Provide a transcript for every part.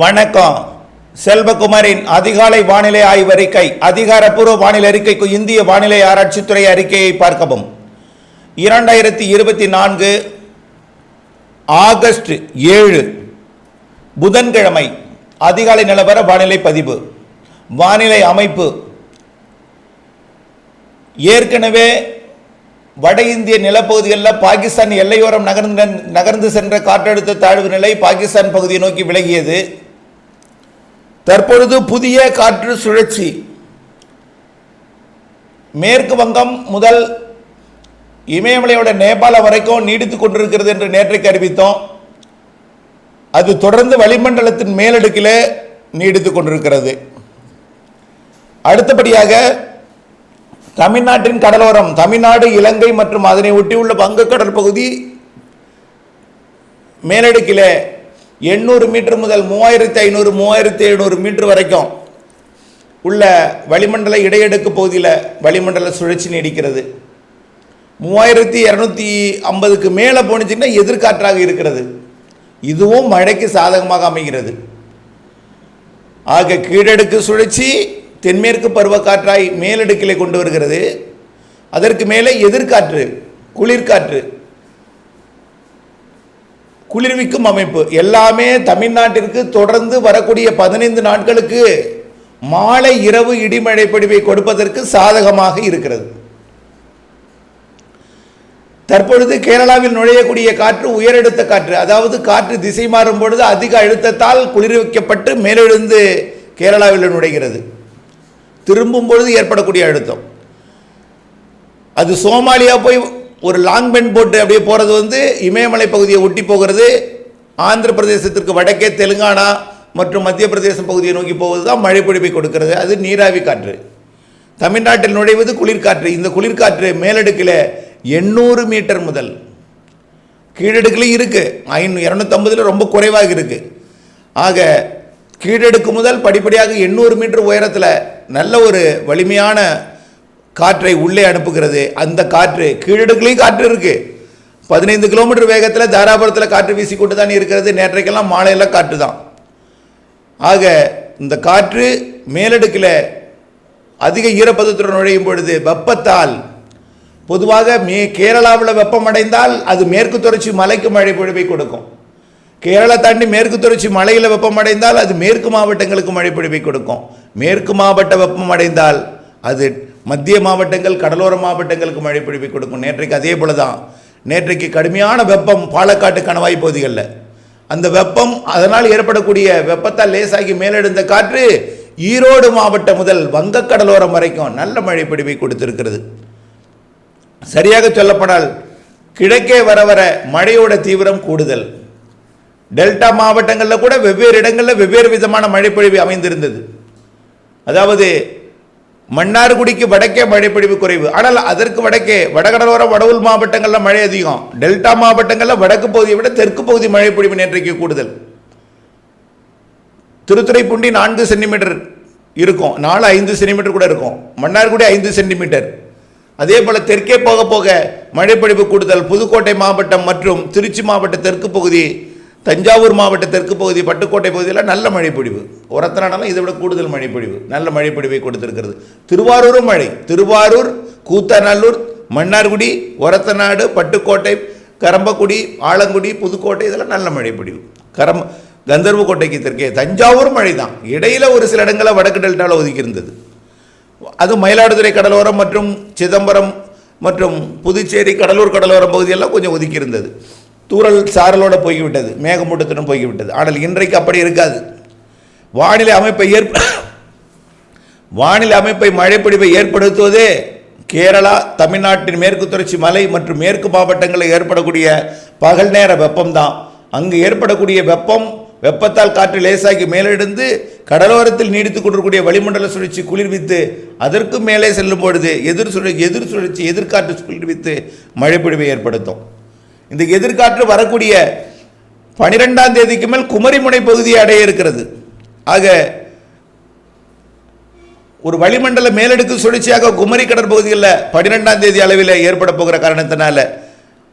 வணக்கம். செல்வகுமாரின் அதிகாலை வானிலை ஆய்வறிக்கை அதிகாரப்பூர்வ வானிலை அறிக்கைக்கு இந்திய வானிலை ஆராய்ச்சித்துறை அறிக்கையை பார்க்கவும். இரண்டாயிரத்தி இருபத்தி நான்கு ஆகஸ்ட் ஏழு புதன்கிழமை அதிகாலை நிலவர வானிலை பதிவு. வானிலை அமைப்பு. ஏற்கனவே வட இந்திய நிலப்பகுதிகளில் பாகிஸ்தான் எல்லையோரம் நகர்ந்து நகர்ந்து சென்ற காற்றழுத்த தாழ்வு நிலை பாகிஸ்தான் பகுதியை நோக்கி விலகியது. தற்பொழுது புதிய காற்று சுழற்சி. மேற்கு வங்கம் முதல் இமயமலையோட நேபாளம் வரைக்கும் நீடித்து கொண்டிருக்கிறது என்று நேற்றைக்கு அறிவித்தோம். அது தொடர்ந்து வளிமண்டலத்தின் மேலடுக்கிலே நீடித்து கொண்டிருக்கிறது. அடுத்தபடியாக தமிழ்நாட்டின் கடலோரம் தமிழ்நாடு இலங்கை மற்றும் அதனை ஒட்டியுள்ள வங்கக்கடல் பகுதி மேலடுக்கிலே எண்ணூறு மீட்டர் முதல் மூவாயிரத்தி ஐநூறு மூவாயிரத்தி எழுநூறு மீட்டர் வரைக்கும் உள்ள வளிமண்டல இடையடுக்கு பகுதியில் வளிமண்டல சுழற்சி நீடிக்கிறது. மூவாயிரத்தி இரநூத்தி ஐம்பதுக்கு மேலே போணுச்சிங்கன்னா எதிர்காற்றாக இருக்கிறது. இதுவும் மழைக்கு சாதகமாக அமைகிறது. ஆக கீழடுக்கு சுழற்சி தென்மேற்கு பருவக்காற்றாய் மேலடுக்கிலே கொண்டு வருகிறது. அதற்கு மேலே எதிர்காற்று குளிர்காற்று குளிர்விக்கும் அமைப்பு. எல்லாமே தமிழ்நாட்டிற்கு தொடர்ந்து வரக்கூடிய பதினைந்து நாட்களுக்கு மாலை இரவு இடிமழை பொழிவை கொடுப்பதற்கு சாதகமாக இருக்கிறது. தற்பொழுது கேரளாவில் நுழையக்கூடிய காற்று உயரழுத்த காற்று அதாவது காற்று திசை மாறும் பொழுது அதிக அழுத்தத்தால் குளிர்விக்கப்பட்டு மேலெழுந்து கேரளாவில் நுழைகிறது. திரும்பும் பொழுது ஏற்படக்கூடிய அழுத்தம். அது சோமாலியா போய் ஒரு லாங் பென் போட்டு அப்படியே போகிறது வந்து இமயமலை பகுதியை ஒட்டி போகிறது. ஆந்திர பிரதேசத்திற்கு வடக்கே தெலுங்கானா மற்றும் மத்திய பிரதேசம் பகுதியை நோக்கி போவது தான் மழை பொழிப்பை கொடுக்கிறது. அது நீராவி காற்று. தமிழ்நாட்டில் நுழைவது குளிர்காற்று. இந்த குளிர்காற்று மேலடுக்கில் எண்ணூறு மீட்டர் முதல். கீழடுக்குலையும் இருக்குது ஐநூ இரநூத்தம்பதில் ரொம்ப குறைவாக இருக்குது ஆக கீழடுக்கு முதல் படிப்படியாக எண்ணூறு மீட்டர் உயரத்தில் நல்ல ஒரு வலிமையான காற்றை உள்ளே அனுப்புகிறது. அந்த காற்று கீழடுக்குலேயும் காற்று இருக்குது பதினைந்து கிலோமீட்டர் வேகத்தில் தாராபுரத்தில் காற்று வீசிக்கொண்டு தான் இருக்கிறது. நேற்றைக்கெல்லாம் மாலையில் காற்று தான் ஆக இந்த காற்று மேலடுக்கில் அதிக ஈரப்பதத்துடன் நுழையும் பொழுது வெப்பத்தால் பொதுவாக மே கேரளாவில் வெப்பமடைந்தால் அது மேற்கு தொடர்ச்சி மலைக்கு மழை பொழிவை கொடுக்கும். கேரளா தாண்டி மேற்கு தொடர்ச்சி மலையில் வெப்பமடைந்தால் அது மேற்கு மாவட்டங்களுக்கு மழை பொழிவை கொடுக்கும். மேற்கு மாவட்ட வெப்பம் அடைந்தால் அது மத்திய மாவட்டங்கள் கடலோர மாவட்டங்களுக்கு மழை பொழிவை கொடுக்கும். நேற்றைக்கு அதே போல தான் நேற்றைக்கு கடுமையான வெப்பம் பாலக்காட்டு கணவாய் பகுதிகளில் அந்த வெப்பம் அதனால் ஏற்படக்கூடிய வெப்பத்தால் லேசாகி மேலெழுந்த காற்று ஈரோடு மாவட்டம் முதல் வங்கக்கடலோரம் வரைக்கும் நல்ல மழை பொழிவை கொடுத்திருக்கிறது. சரியாக சொல்லப்படால் கிழக்கே வர வர மழையோட தீவிரம் கூடுதல். டெல்டா மாவட்டங்களில் கூட வெவ்வேறு இடங்களில் வெவ்வேறு விதமான மழைப்பொழிவு அமைந்திருந்தது. அதாவது மன்னார்குடிக்கு வடக்கே மழைப்பொழிவு குறைவு. ஆனால் அதற்கு வடக்கே வடகடலோர வடவுள் மாவட்டங்களில் மழை அதிகம். டெல்டா மாவட்டங்களில் வடக்கு பகுதியை விட தெற்கு பகுதி மழைப்பொழிவு நேற்றைக்கு கூடுதல். திருத்துறைப்பூண்டி நான்கு சென்டிமீட்டர் இருக்கும். நாலு ஐந்து சென்டிமீட்டர் கூட இருக்கும். மன்னார்குடி ஐந்து சென்டிமீட்டர். அதே போல் தெற்கே போக போக மழைப்பொழிவு கூடுதல். புதுக்கோட்டை மாவட்டம் மற்றும் திருச்சி மாவட்ட தெற்கு பகுதி தஞ்சாவூர் மாவட்ட தெற்கு பகுதி பட்டுக்கோட்டை பகுதியில் நல்ல மழைப்பொழிவு. உரத்தனாலும் இதை விட கூடுதல் மழைப்பொழிவு. நல்ல மழைப்பொழிவை கொடுத்திருக்கிறது. திருவாரூரும் மழை. திருவாரூர் கூத்தநல்லூர் மன்னார்குடி ஒரத்தநாடு பட்டுக்கோட்டை கரம்பக்குடி ஆலங்குடி புதுக்கோட்டை இதெல்லாம் நல்ல மழைப்பொழிவு. கரம் கந்தர்வக்கோட்டைக்கு தெற்கே தஞ்சாவூர் மழை தான் இடையில் ஒரு சில இடங்களில் வடக்கு டெல்டாவில் ஒதுக்கி இருந்தது. அது மயிலாடுதுறை கடலோரம் மற்றும் சிதம்பரம் மற்றும் புதுச்சேரி கடலூர் கடலோரம் பகுதியெல்லாம் கொஞ்சம் ஒதுக்கி இருந்தது. தூரல் சாரலோடு போய்விட்டது மேகமூட்டத்துடன் போய்விட்டது ஆனால் இன்றைக்கு அப்படி இருக்காது. வானிலை அமைப்பை ஏற்ப வானிலை அமைப்பை மழைப்பிடிப்பை ஏற்படுத்துவதே கேரளா தமிழ்நாட்டின் மேற்கு தொடர்ச்சி மலை மற்றும் மேற்கு மாவட்டங்களில் ஏற்படக்கூடிய பகல் நேர வெப்பம்தான். அங்கு ஏற்படக்கூடிய வெப்பம் வெப்பத்தால் காற்று லேசாகி மேலெடுந்து கடலோரத்தில் நீடித்துக் கொண்டிருக்கூடிய வளிமண்டல சுழற்சி குளிர்வித்து அதற்கு மேலே செல்லும் பொழுது எதிர் சுழ எதிர் சுழற்சி எதிர்காற்று குளிர்வித்து மழைப்பொழிவை ஏற்படுத்தும். இந்த எதிர்காற்று வரக்கூடிய பனிரெண்டாம் தேதிக்கு மேல் குமரிமுனை பகுதியை அடைய இருக்கிறது. ஆக ஒரு வளிமண்டல மேலடுக்கு சுழற்சியாக குமரி கடற்பகுதியில் பனிரெண்டாம் தேதி அளவில் ஏற்பட போகிற காரணத்தினால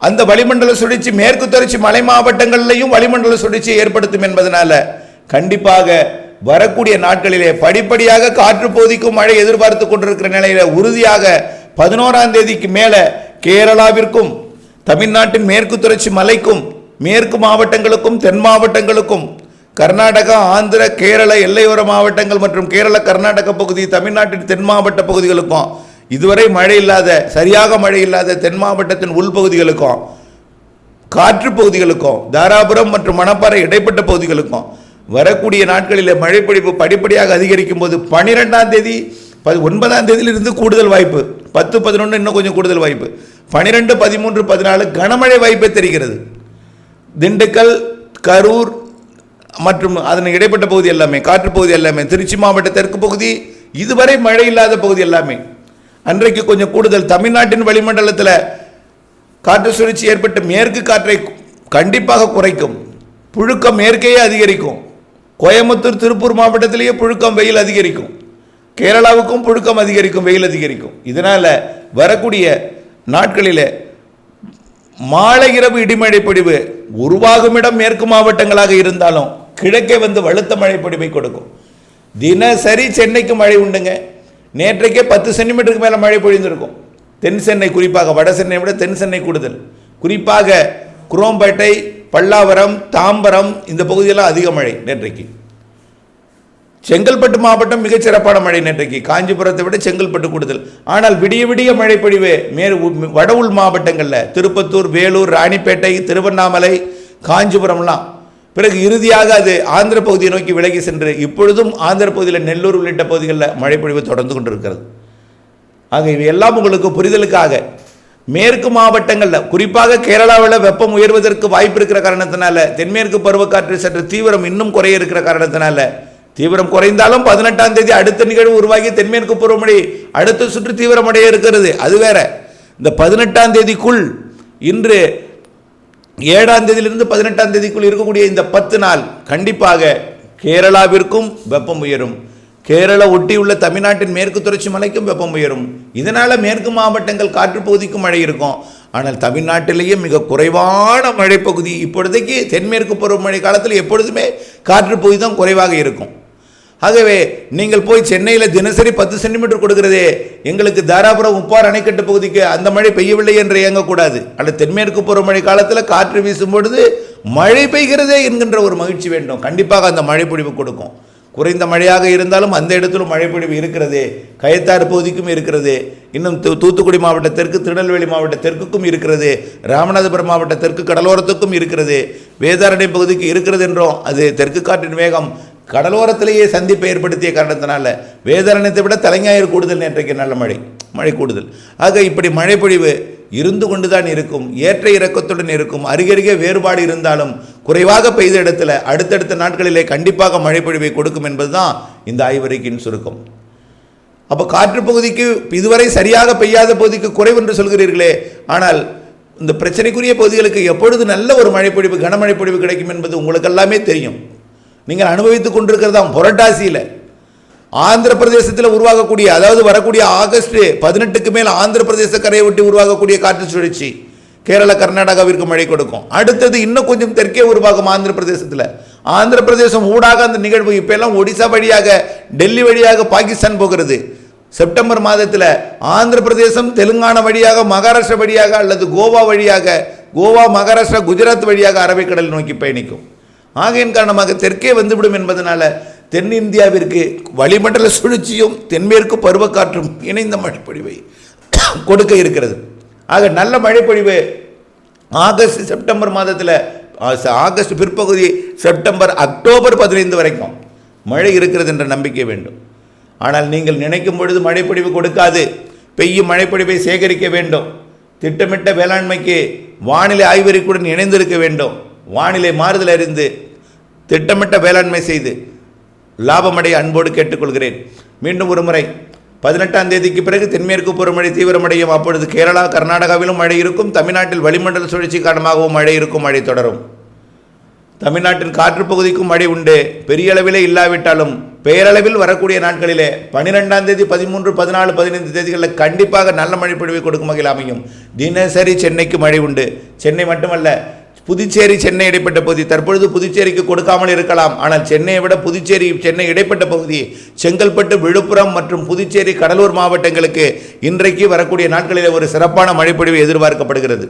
அந்த வளிமண்டல சுழற்சி மேற்கு தொடர்ச்சி மலை மாவட்டங்களிலையும் வளிமண்டல சுழற்சியை ஏற்படுத்தும் என்பதனால கண்டிப்பாக வரக்கூடிய நாட்களிலே படிப்படியாக காற்று பகுதிக்கும் மழை எதிர்பார்த்து கொண்டிருக்கிற நிலையில் உறுதியாக பதினோராம் தேதிக்கு மேலே கேரளாவிற்கும் தமிழ்நாட்டின் மேற்கு தொடர்ச்சி மலைக்கும் மேற்கு மாவட்டங்களுக்கும் தென் மாவட்டங்களுக்கும் கர்நாடகா ஆந்திர கேரள எல்லையோர மாவட்டங்கள் மற்றும் கேரள கர்நாடக பகுதி தமிழ்நாட்டின் தென் மாவட்ட பகுதிகளுக்கும் இதுவரை மழை இல்லாத சரியாக மழை இல்லாத தென் மாவட்டத்தின் உள்பகுதிகளுக்கும் காற்று பகுதிகளுக்கும் தாராபுரம் மற்றும் மணப்பாறை இடைப்பட்ட பகுதிகளுக்கும் வரக்கூடிய நாட்களில் மழைப்பொழிவு படிப்படியாக அதிகரிக்கும் போது பனிரெண்டாம் தேதி ஒன்பதாம் தேதியிலிருந்து கூடுதல் வாய்ப்பு. பத்து பதினொன்று இன்னும் கொஞ்சம் கூடுதல் வாய்ப்பு. பன்னிரெண்டு பதிமூன்று பதினாலு கனமழை வாய்ப்பே தெரிகிறது. திண்டுக்கல் கரூர் மற்றும் அதன் இடைப்பட்ட பகுதி எல்லாமே காற்று பகுதி எல்லாமே திருச்சி மாவட்ட தெற்கு பகுதி இதுவரை மழை இல்லாத பகுதி எல்லாமே. அன்றைக்கு கொஞ்சம் கூடுதல் தமிழ்நாட்டின் வளிமண்டலத்தில் காற்று சுழற்சி ஏற்பட்டு மேற்கு காற்றை கண்டிப்பாக குறைக்கும். புழுக்கம் மேற்கேயே அதிகரிக்கும். கோயம்புத்தூர் திருப்பூர் மாவட்டத்திலேயே புழுக்கம் வெயில் அதிகரிக்கும். கேரளாவுக்கும் புழுக்கம் அதிகரிக்கும் வெயில் அதிகரிக்கும். இதனால் வரக்கூடிய நாட்களில் மாலை இரவு இடிமழை பொழிவு உருவாகும் இடம் மேற்கு மாவட்டங்களாக இருந்தாலும் கிழக்கே வந்து வலுத்த மழை பொழிவை கொடுக்கும். தினசரி சென்னைக்கு மழை உண்டுங்க. நேற்றைக்கே பத்து சென்டிமீட்டருக்கு மேலே மழை பொழிந்திருக்கும். தென் சென்னை குறிப்பாக வட சென்னை விட தென் சென்னை கூடுதல். குறிப்பாக குரோம்பேட்டை பல்லாவரம் தாம்பரம் இந்த பகுதியெல்லாம் அதிக மழை நேற்றைக்கு. செங்கல்பட்டு மாவட்டம் மிகச் சிறப்பான மழை நேற்றைக்கு. காஞ்சிபுரத்தை விட செங்கல்பட்டு கூடுதல். ஆனால் விடிய விடிய மழை பொழிவு மேல் உ- வட உள் மாவட்டங்களில். திருப்பத்தூர் வேலூர் ராணிப்பேட்டை திருவண்ணாமலை காஞ்சிபுரம்லாம். பிறகு இறுதியாக அது ஆந்திர பகுதியை நோக்கி விலகி சென்று இப்பொழுதும் ஆந்திர பகுதியில் நெல்லூர் உள்ளிட்ட பகுதிகளில் மழை பொழிவு தொடர்ந்து கொண்டிருக்கிறது. ஆக இவை எல்லாம் உங்களுக்கு புரிதலுக்காக. மேற்கு மாவட்டங்களில் குறிப்பாக கேரளாவில் வெப்பம் உயர்வதற்கு வாய்ப்பு இருக்கிற காரணத்தினால தென்மேற்கு பருவக்காற்று சற்று தீவிரம் இன்னும் குறைய இருக்கிற காரணத்தினால தீவிரம் குறைந்தாலும் பதினெட்டாம் தேதி அடுத்த நிகழ்வு உருவாகி தென்மேற்கு பருவமழை அடுத்த சுற்று தீவிரமடைய இருக்கிறது. அது வேற. இந்த பதினெட்டாம் தேதிக்குள் இன்று ஏழாம் தேதியிலிருந்து பதினெட்டாம் தேதிக்குள் இருக்கக்கூடிய இந்த பத்து நாள் கண்டிப்பாக கேரளாவிற்கும் வெப்பம் உயரும். கேரளா ஒட்டியுள்ள தமிழ்நாட்டின் மேற்கு தொடர்ச்சி மலைக்கும் வெப்பம் உயரும். இதனால் மேற்கு மாவட்டங்கள் காற்றுப்பகுதிக்கும் மழை இருக்கும். ஆனால் தமிழ்நாட்டிலேயே மிக குறைவான மழைப்பகுதி இப்பொழுதைக்கு தென்மேற்கு பருவமழை காலத்தில் எப்பொழுதுமே காற்றுப்பகுதி தான் குறைவாக இருக்கும். ஆகவே நீங்கள் போய் சென்னையில் தினசரி பத்து சென்டிமீட்டர் கொடுக்கிறதே எங்களுக்கு தாராபுரம் உப்பார் அணைக்கட்டு பகுதிக்கு அந்த மழை பெய்யவில்லை என்று இயங்கக்கூடாது. ஆனால் தென்மேற்கு பருவமழை காலத்தில் காற்று வீசும் பொழுது மழை பெய்கிறதே என்கின்ற ஒரு மகிழ்ச்சி வேண்டும். கண்டிப்பாக அந்த மழை பொழிவு கொடுக்கும். குறைந்த மழையாக இருந்தாலும் அந்த இடத்திலும் மழைப்பொழிவு இருக்கிறது கயத்தாறு பகுதிக்கும் இருக்கிறது இன்னும் தூ- தூத்துக்குடி மாவட்டத்திற்கு திருநெல்வேலி மாவட்ட தெற்குக்கும் இருக்கிறது ராமநாதபுரம் மாவட்ட தெற்கு கடலோரத்துக்கும் இருக்கிறது வேதாரண்யம் பகுதிக்கு இருக்கிறது என்றும் அது தெற்கு காற்றின் வேகம் கடலோரத்திலேயே சந்திப்பை ஏற்படுத்திய காரணத்தினால வேதாரணத்தை விட தலைஞாயிறு கூடுதல் நேற்றைக்கு நல்ல மழை மழை கூடுதல். ஆக இப்படி மழை பொழிவு இருந்து கொண்டுதான் இருக்கும் ஏற்ற இறக்கத்துடன் இருக்கும் அருகருகே வேறுபாடு இருந்தாலும் குறைவாக பெய்த இடத்துல அடுத்தடுத்த நாட்களிலே கண்டிப்பாக மழை பொழிவை கொடுக்கும் என்பதுதான் இந்த ஆய்வறிக்கையின் சுருக்கம். அப்போ காற்று பகுதிக்கு இதுவரை சரியாக பெய்யாத பகுதிக்கு குறைவு என்று சொல்கிறீர்களே ஆனால் இந்த பிரச்சனைக்குரிய பகுதிகளுக்கு எப்பொழுது நல்ல ஒரு மழைப்பொழிவு கனமழை பொழிவு கிடைக்கும் என்பது உங்களுக்கு எல்லாமே தெரியும். நீங்கள் அனுபவித்துக் கொண்டிருக்கிறதாம் புரட்டாசியில். ஆந்திர பிரதேசத்தில் உருவாகக்கூடிய அதாவது வரக்கூடிய ஆகஸ்ட் பதினெட்டுக்கு மேல் ஆந்திர பிரதேச கரையை ஒட்டி உருவாகக்கூடிய காற்று சுழற்சி கேரள கர்நாடகாவிற்கு மழை கொடுக்கும். அடுத்தது இன்னும் கொஞ்சம் தெற்கே உருவாகும் ஆந்திர பிரதேசத்தில். ஆந்திர பிரதேசம் ஊடாக அந்த நிகழ்வு இப்போ எல்லாம் ஒடிசா வழியாக டெல்லி வழியாக பாகிஸ்தான் போகிறது. செப்டம்பர் மாதத்தில் ஆந்திர பிரதேசம் தெலுங்கானா வழியாக மகாராஷ்டிரா வழியாக அல்லது கோவா வழியாக கோவா மகாராஷ்டிரா குஜராத் வழியாக அரபிக்கடல் நோக்கி பயணிக்கும். ஆகையின் காரணமாக தெற்கே வந்துவிடும் என்பதனால தென்னிந்தியாவிற்கு வளிமண்டல சுழற்சியும் தென்மேற்கு பருவக்காற்றும் இணைந்த மழைப்பொழிவை கொடுக்க இருக்கிறது. ஆக நல்ல மழைப்பொழிவு ஆகஸ்ட் செப்டம்பர் மாதத்தில் ஆகஸ்ட் பிற்பகுதி செப்டம்பர் அக்டோபர் பதினைந்து வரைக்கும் மழை இருக்கிறது என்ற நம்பிக்கை வேண்டும். ஆனால் நீங்கள் நினைக்கும் பொழுது மழைப்பொழிவு கொடுக்காது. பெய்யும் மழைப்பொழிவை சேகரிக்க வேண்டும். திட்டமிட்ட வேளாண்மைக்கு வானிலை ஆய்வறிக்குடன் இணைந்திருக்க வேண்டும். வானிலை மாறுதல் அறிந்து திட்டமிட்ட வேளாண்மை செய்து லாபமடைய அன்போடு கேட்டுக்கொள்கிறேன். மீண்டும் ஒரு முறை பதினெட்டாம் தேதிக்கு பிறகு தென்மேற்கு பருவமழை தீவிரமடையும். அப்பொழுது கேரளா கர்நாடகாவிலும் மழை இருக்கும். தமிழ்நாட்டில் வளிமண்டல சுழற்சி காரணமாகவும் மழை இருக்கும். மழை தொடரும். தமிழ்நாட்டின் காற்று பகுதிக்கும் மழை உண்டு. பெரிய அளவிலே இல்லாவிட்டாலும் பெயரளவில் வரக்கூடிய நாட்களிலே பன்னிரெண்டாம் தேதி பதிமூன்று பதினாலு பதினைந்து தேதிகளில் கண்டிப்பாக நல்ல மழை பொழிவை கொடுக்கும் வகையில் அமையும். தினசரி சென்னைக்கு மழை உண்டு. சென்னை மட்டுமல்ல புதுச்சேரி சென்னை இடைப்பட்ட பகுதி தற்பொழுது புதுச்சேரிக்கு கொடுக்காமல் இருக்கலாம். ஆனால் சென்னையை விட புதுச்சேரி சென்னை இடைப்பட்ட பகுதி செங்கல்பட்டு விழுப்புரம் மற்றும் புதுச்சேரி கடலூர் மாவட்டங்களுக்கு இன்றைக்கு வரக்கூடிய நாட்களில் ஒரு சிறப்பான மழைப்பொழிவு எதிர்பார்க்கப்படுகிறது.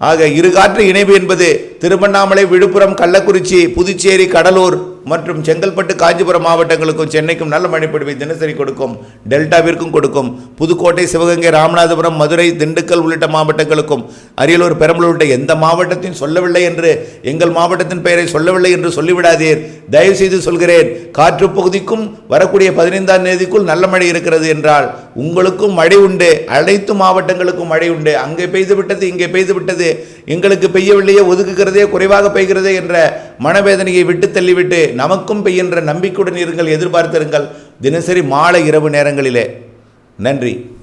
ஆக இரு காற்று இணைவு என்பது திருவண்ணாமலை விழுப்புரம் கள்ளக்குறிச்சி புதுச்சேரி கடலூர் மற்றும் செங்கல்பட்டு காஞ்சிபுரம் மாவட்டங்களுக்கும் சென்னைக்கும் நல்ல மழைப்பொழிவை தினசரி கொடுக்கும். டெல்டாவிற்கும் கொடுக்கும். புதுக்கோட்டை சிவகங்கை ராமநாதபுரம் மதுரை திண்டுக்கல் உள்ளிட்ட மாவட்டங்களுக்கும். அரியலூர் பெரம்பலூர் உள்ளிட்ட எந்த மாவட்டத்தையும் சொல்லவில்லை என்று எங்கள் மாவட்டத்தின் பெயரை சொல்லவில்லை என்று சொல்லிவிடாதீர். தயவு செய்து சொல்கிறேன் காற்று பகுதிக்கும் வரக்கூடிய பதினைந்தாம் தேதிக்குள் நல்ல மழை இருக்கிறது என்றால் உங்களுக்கும் மழை உண்டு அனைத்து மாவட்டங்களுக்கும் மழை உண்டு. அங்கே பெய்து விட்டது இங்கே பெய்து விட்டது. எங்களுக்கு பெய்யவில்லையே பெய்கிறதே குறைவாக பெய்கிறதே என்ற மனவேதனையை விட்டு தள்ளிவிட்டு நமக்கும் பெய்கின்ற நம்பிக்கையுடன் இருங்கள் எதிர்பார்த்திருங்கள். தினசரி மாலை இரவு நேரங்களிலே. நன்றி.